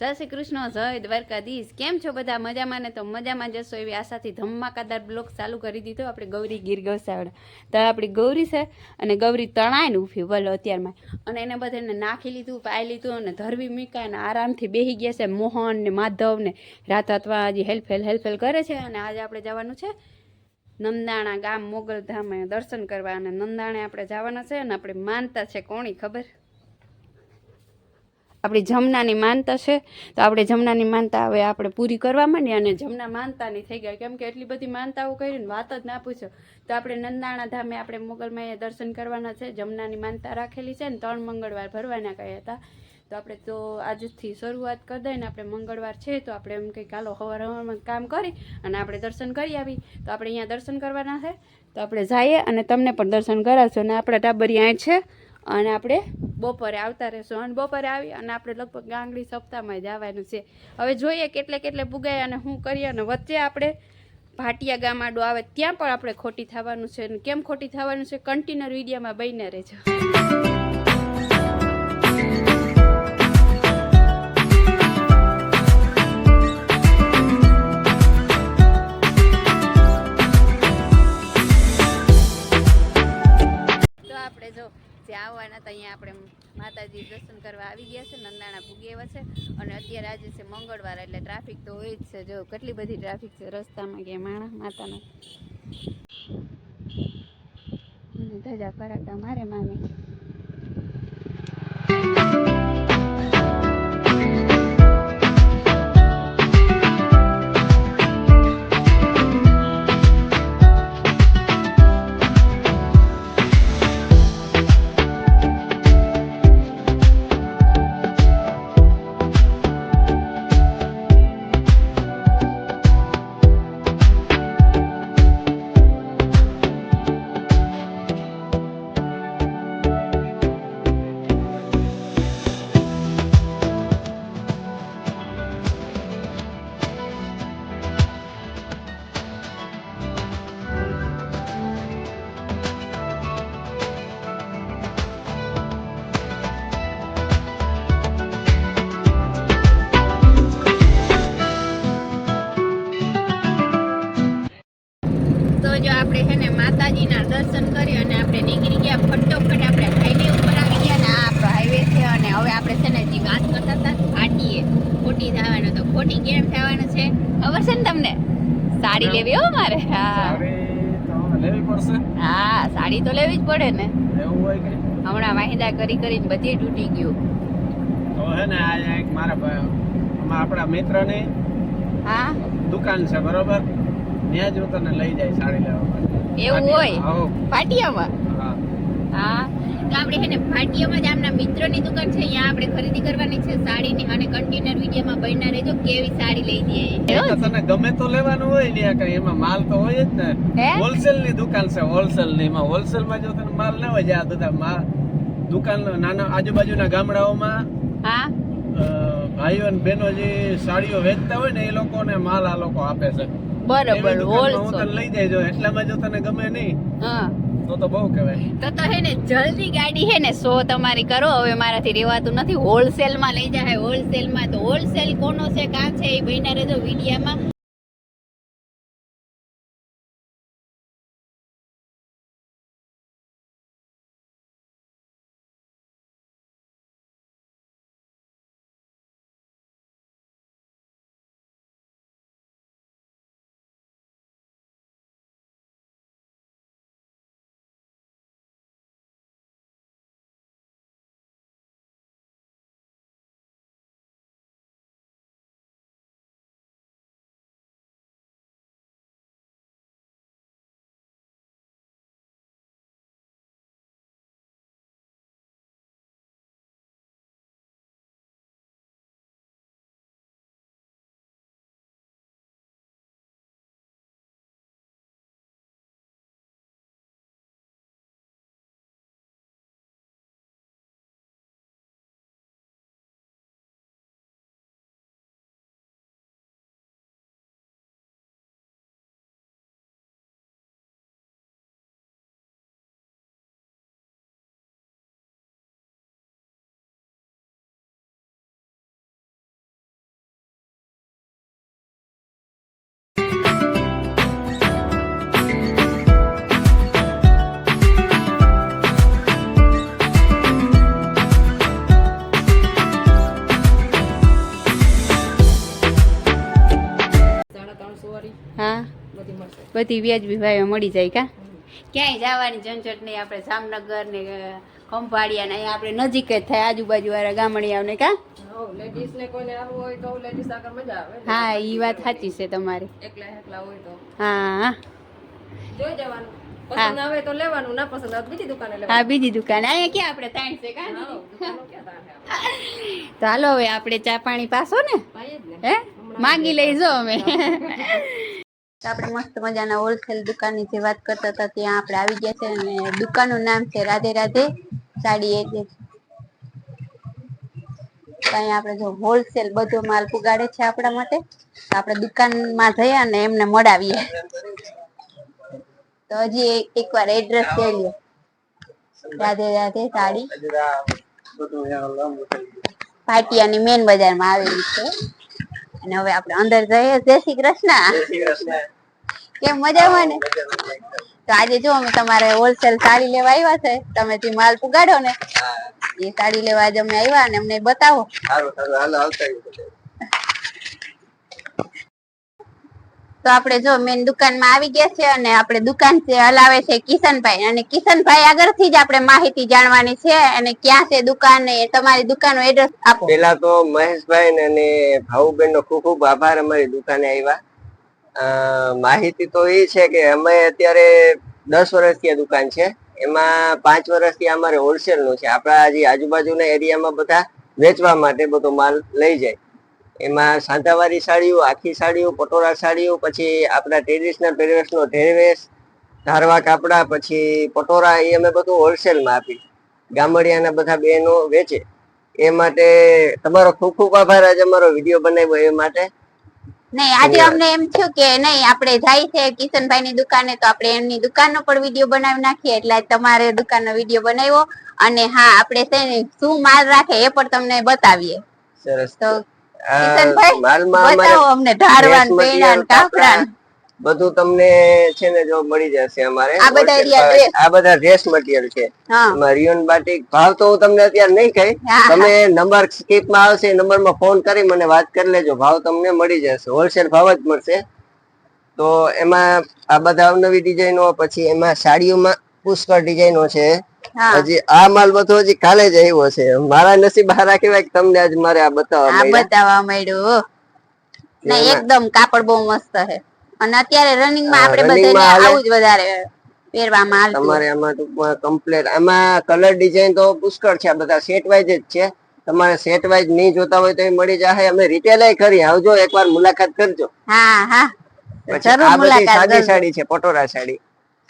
જય શ્રી કૃષ્ણ, જય દ્વારકાધીશ. કેમ છો બધા? મજામાં ને? તો મજામાં જશો એવી આશાથી ધમાકાદાર બ્લોક ચાલુ કરી દીધો. આપણે ગૌરી ગીર ગૌસાવડ તો આપણી ગૌરી છે અને ગૌરી તણાઈને ઊભી બોલો અત્યારમાં. અને એને બધાને નાખી લીધું, પાઈ લીધું અને ધરવી મીકા અને આરામથી બેસી ગયા છે મોહન ને માધવ ને. રાત અથવા હજી હેલ્ફેલ હેલ્ફેલ કરે છે અને આજે આપણે જવાનું છે નંદાણા ગામ મોગલધામ દર્શન કરવા. અને નંદાણે આપણે જવાના છે અને આપણે માનતા છે કોણી ખબર? આપણી જમનાની માનતા છે, તો આપણે જમનાની માનતા હવે આપણે પૂરી કરવા માંડીએ અને જમના માનતાની થઈ ગયા. કેમ કે એટલી બધી માનતાઓ કરીને વાત જ ના પૂછો. તો આપણે નંદાણા ધામે આપણે મોગલમાએ દર્શન કરવાના છે, જમનાની માનતા રાખેલી છે ને ત્રણ મંગળવાર ભરવાના કહ્યા હતા. તો આપણે તો આજથી શરૂઆત કરી દઈએ ને, આપણે મંગળવાર છે તો આપણે એમ કંઈક હાલો હવાર હવારમાં કામ કરી અને આપણે દર્શન કરી આવી. તો આપણે અહીંયા દર્શન કરવાના છે. તો આપણે જઈએ અને તમને પણ દર્શન કરાવશું અને આપણા ટાબરી અહીંયા છે. અને આપણે બપોરે આવતા રહેશું. અને બપોરે આવી અને આપણે લગભગ ગાંગડી સપ્તાહમાં જવાનું છે. હવે જોઈએ કેટલે કેટલે પુગાય અને શું કરીએ અને વચ્ચે આપણે ભાટિયા ગામાડો આવે ત્યાં પણ આપણે ખોટી થવાનું છે. અને કેમ ખોટી થવાનું છે? કન્ટિન્યુ વિડીયોમાં બહીને રહેજો. માતાજી દર્શન કરવા આવી ગયા છે, નંદાણા ભૂગી એવા છે અને અત્યારે આજે છે મંગળવાર એટલે ટ્રાફિક તો હોય જ છે. જો કેટલી બધી ટ્રાફિક છે રસ્તામાં કે માણા માતાના. ધજા ફરાટા મારે મામી. આપણે છે ને માતાજીના દર્શન કરી અને આપણે નીકળી ગયા. ફટોફટ આપણે હાઈવે ઉપર આવી ગયા ને આ આપણો હાઈવે છે અને હવે આપણે છે ને જે વાત કરતા હતા ફાટીએ ખોટી થવાનું તો ખોટી કેમ થવાનું છે. ખબર છે ને તમને? સાડી લેવી હો મારે? હા. હા સાડી તો લેવી જ પડે ને. હમણાં વાહિદા કરી કરીને બધી તૂટી ગયું. તો હે ને આ એક મારા આપણા મિત્રને હા. દુકાન છે બરોબર? ત્યાં જ તને લઈ જાય સાડી લેવા માટે. એવું હોય? પાટિયામાં? હા. તો આપણે છે ને ભાટિયામાં જ આમના મિત્રોની દુકાન છે અહીંયા આપણે ખરીદી કરવાની છે સાડીની અને કન્ટેનર વિડીયોમાં બનના રહેજો કેવી સાડી લઈ દઈએ. તને ગમે તો લેવાનું હોય ને કઈ એમાં માલ તો હોય જ ને. હોલસેલની દુકાન છે હોલસેલની એમાં હોલસેલમાં જો તને માલ ના હોય આ બધા માલ દુકાન નાના આજુબાજુના ગામડાઓમાં હા. ભાઈઓ અને બહેનો જે સાડીઓ વેચતા હોય ને એ લોકોને માલ આ લોકો આપે છે. બરોબર એવી દુકાનમાં હું તને હોલસેલ લઈ જજો એટલામાં જો તને ગમે નહીં હા. તો તો બહુ કહેવાય. તો તો હે ને જલ્દી ગાડી હે ને સો તમારી કરો હવે મારાથી રેવાતું નથી. હોલસેલમાં લઈ જાય હોલસેલમાં તો હોલસેલ કોનો છે કાં છે એ ભાઈના રેજો વિડીયામાં. બધી વ્યાજબી ભાવે મળી જાય કા? ક્યાંય જવાની ઝંઝટ નહીં આપણે જામનગર ને ખંભાળિયા ને અહીંયા આપણે નજીક જ થાય આજુબાજુ વાળા ગામડિયાઓને કા? લેડીઝ ને કોઈને આવવું હોય તો લેડીઝ આગળ મજા આવે હા એ વાત સાચી છે તમારી. એકલા એકલા હોય તો. હા જોઈ જવાનું. પસંદ આવે તો લેવાનું ના પસંદ આવે તો બીજી દુકાને હા બીજી દુકાન. અહીંયા ક્યાં આપણે ત્રણ છે તાણે? તો હાલો હવે આપણે ચા પાણી પાસો ને? જ હે? માગી લઈજો અમે. તો આપણે મસ્ત મજાના હોલસેલ દુકાનની જે વાત કરતા હતા, ત્યાં આપણે આવી ગયા છે અને દુકાનનું નામ છે રાધે રાધે સાડી એજન્સી ત્યાં આપણે જો હોલસેલ બધો માલ પુગાડે છે આપણા માટે, તો આપણે દુકાનમાં જઈએ અને એમને મળાવીએ. તો હજી એકવાર એડ્રેસ લઈ લ્યો રાધે રાધે સાડી. ભાટિયાની મેન બજારમાં આવેલી છે. અને હવે આપણે અંદર જઈએ. જય શ્રી કૃષ્ણ. કેમ મજામાં ને? તો આજે જો અમે તમારે હોલસેલ સાડી લેવા આવ્યા છે તમે જે માલ પુગાડો ને. એ સાડી લેવા આજે અમે આવ્યા અને અમને બતાવો. સારું સારું. હાલો આવતા તો આપણે જો મેન દુકાનમાં આવી ગયા છે અને આપણે દુકાન હલાવે છે કિશનભાઈ. અને કિશનભાઈ આગળથી જ આપણે માહિતી જાણવાની છે અને ક્યાં છે દુકાન ને તમારી દુકાનનો એડ્રેસ આપો. પેલા તો મહેશભાઈ અને ભાવુબેન નો ખૂબ ખૂબ આભાર અમારી દુકાને આવ્યા માહિતી તો એ છે કે અમે અત્યારે દસ વર્ષથી આ દુકાન છે. એમાં પાંચ વર્ષથી અમારે હોલસેલનું છે. આપણા જે આજુબાજુના એરિયામાં બધા વેચવા માટે બધો માલ લઈ જાય. એમાં સાંધાવાળી સાડીઓ આખી સાડીઓ પટોળા સાડીઓ પછી આપણા ટ્રેડિશનલ પહેરવેશનો ઢેરવેશ ધારવા કાપડા પછી પટોળા એ અમે બધું હોલસેલમાં આપી ગામડિયાના બધા બહેનો વેચે. એ માટે તમારો ખૂબ ખૂબ આભાર આજે અમારો વીડિયો બનાવ્યો એ માટે. નહીં આજે અમને એમ થયું કે નહીં આપણે જાય છે કિશનભાઈ ની દુકાને તો આપણે એમની દુકાનનો પણ વીડિયો બનાવી નાખીએ એટલે તમારે દુકાનનો વીડિયો બનાવ્યો. અને હા આપણે શું માલ રાખે એ પણ તમને બતાવીએ. સરસ. તો બધું તમને છે ને જો મળી જશે અમારે. આ બધા આ બધા ડ્રેસ મટીરિયલ છે. Rayon batik. ભાવ તો હું તમને અત્યારે નહીં કહી. તમે નંબર સ્કીપમાં આવશે નંબરમાં ફોન કરી મને વાત કરી લેજો. ભાવ તમને મળી જશે. હોલસેલ ભાવ જ મળશે. તો એમાં આ બધા અવનવી ડિઝાઇનો પછી એમાં સાડીઓમાં પુષ્કળ ડિઝાઇનો છે. હજી આ માલ બધો હજી કાલે જ આવ્યો છે. મારા નસીબ હારા કેવાય કે તમને આજ મારે આ બતાવવા આ બતાવવા માંડ્યું ને એકદમ કાપડ બહુ મસ્ત છે. અને અત્યારે રનિંગમાં આપણે બધાને આવું જ વધારે પહેરવામાં હાલતું તમારે આમાં ટૂંકમાં કમ્પ્લેટ આમાં કલર ડિઝાઇન તો પુષ્કળ છે. આ બધા સેટ વાઇઝ જ છે. તમારે સેટ વાઇઝ નહીં જોતા હોય તો એ મળી જાય અમે રિટેલ કરી. આવજો એકવાર મુલાકાત કરજો. હા હા. પછી આ બધી સાદી સાડી છે પટોરા સાડી.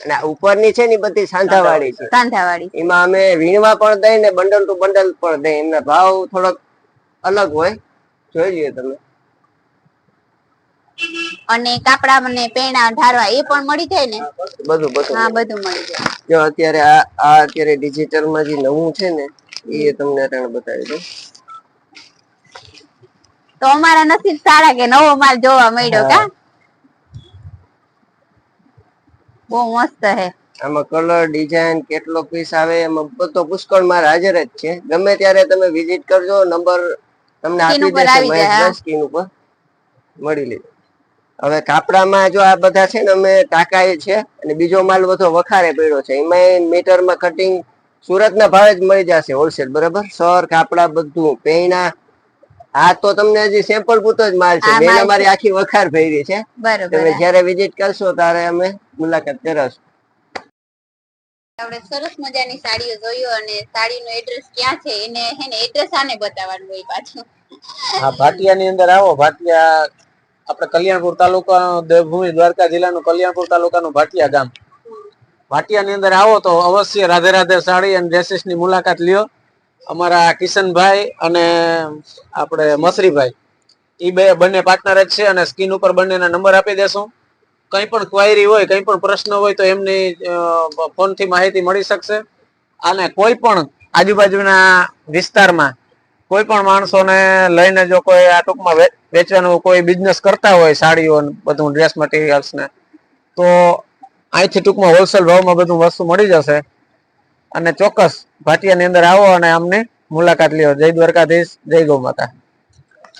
અને ઉપરની છે ને બધી સાંધાવાળી છે. સાંધાવાળી. એમાં અમે વીણવા પણ દઈ ને બંડલ ટુ બંડલ પણ દઈ. એમના ભાવ થોડોક અલગ હોય. જોઈ લઈએ તમે. અને કાપડા મને પેણા ધારવા એ પણ મળી જાય ને? બધું બધું હા બધું મળી જાય. જો અત્યારે આ આ અત્યારે ડિજિટલમાં જે નવું છે ને એ તમને અત્યારે બતાવી દઉં. તો અમારા નસીબ સારા કે નવો માલ જોવા મળ્યો કા? બહુ મસ્ત હે. આમાં કલર ડિઝાઇન કેટલો પીસ આવે એમાં બધો પુષ્કળ માર હાજર જ છે. ગમે ત્યારે તમે વિઝિટ કરજો નંબર તમને આપી દેશે. મહેશભાઈ સ્કીન ઉપર. મળી લેજો. હવે કાપડામાં જો આ બધા છે ને અમે ટાંકાએ છે અને બીજો માલ બધો વખારે પડ્યો છે. એમાં મીટરમાં કટિંગ સુરતના ભાવે જ મળી જશે હોલસેલ બરાબર? સર કાપડા બધું પેણા આ તો તમને હજી સેમ્પલ પૂરતો જ માલ છે મેં અમારી આખી વખાર ભરી છે. બરોબર. તમે જ્યારે વિઝિટ કરશો ત્યારે અમે મુલાકાત કરાવશું. આપણે સરસ મજાની સાડીઓ જોયું અને સાડીનો એડ્રેસ ક્યાં છે એને હે ને એડ્રેસ આને બતાવવાનું હોય પાછું. હા ભાટિયાની અંદર આવો. ભાટિયા આપણે કલ્યાણપુર તાલુકા દેવભૂમિ દ્વારકા જિલ્લાનું કલ્યાણપુર તાલુકાનું ભાટિયા ગામ. ભાટિયાની અંદર આવો તો અવશ્ય રાધે રાધે સાડી અને ડ્રેસીસની મુલાકાત લ્યો. અમારા કિશનભાઈ અને આપણે મસરીભાઈ. એ બે બંને પાર્ટનર જ છે અને સ્કીન ઉપર બંનેના નંબર આપી દેશું. કંઈ પણ ક્વાયરી હોય, કંઈ પણ પ્રશ્ન હોય તો એમની ફોનથી માહિતી મળી શકશે. અને કોઈ પણ આજુબાજુના વિસ્તારમાં કોઈ પણ માણસોને લઈને જો કોઈ આ ટૂંકમાં વેચવાનું કોઈ બિઝનેસ કરતા હોય, સાડીઓ બધું ડ્રેસ મટીરિયલ્સ ને, તો અહીંથી ટૂંકમાં હોલસેલ ભાવમાં બધું વસ્તુ મળી જશે. અને ચોક્કસ ભાટિયાની અંદર આવો અને અમને મુલાકાત લ્યો. જય દ્વારકાધીશ જય ગૌ માતા.